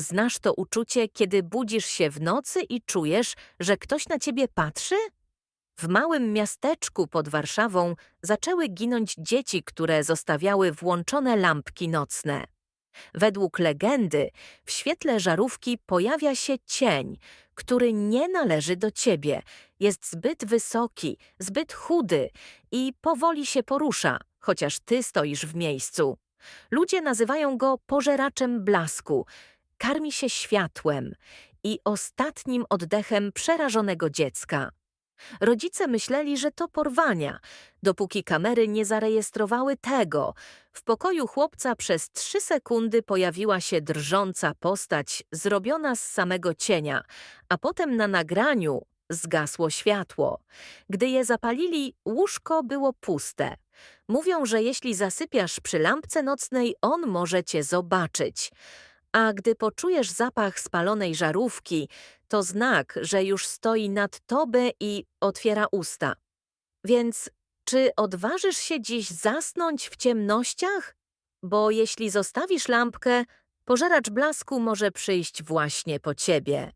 Znasz to uczucie, kiedy budzisz się w nocy i czujesz, że ktoś na ciebie patrzy? W małym miasteczku pod Warszawą zaczęły ginąć dzieci, które zostawiały włączone lampki nocne. Według legendy w świetle żarówki pojawia się cień, który nie należy do ciebie. Jest zbyt wysoki, zbyt chudy i powoli się porusza, chociaż ty stoisz w miejscu. Ludzie nazywają go pożeraczem blasku. Karmi się światłem i ostatnim oddechem przerażonego dziecka. Rodzice myśleli, że to porwania, dopóki kamery nie zarejestrowały tego. W pokoju chłopca przez trzy sekundy pojawiła się drżąca postać zrobiona z samego cienia, a potem na nagraniu zgasło światło. Gdy je zapalili, łóżko było puste. Mówią, że jeśli zasypiasz przy lampce nocnej, on może cię zobaczyć. A gdy poczujesz zapach spalonej żarówki, to znak, że już stoi nad tobą i otwiera usta. Więc czy odważysz się dziś zasnąć w ciemnościach? Bo jeśli zostawisz lampkę, pożeracz blasku może przyjść właśnie po ciebie.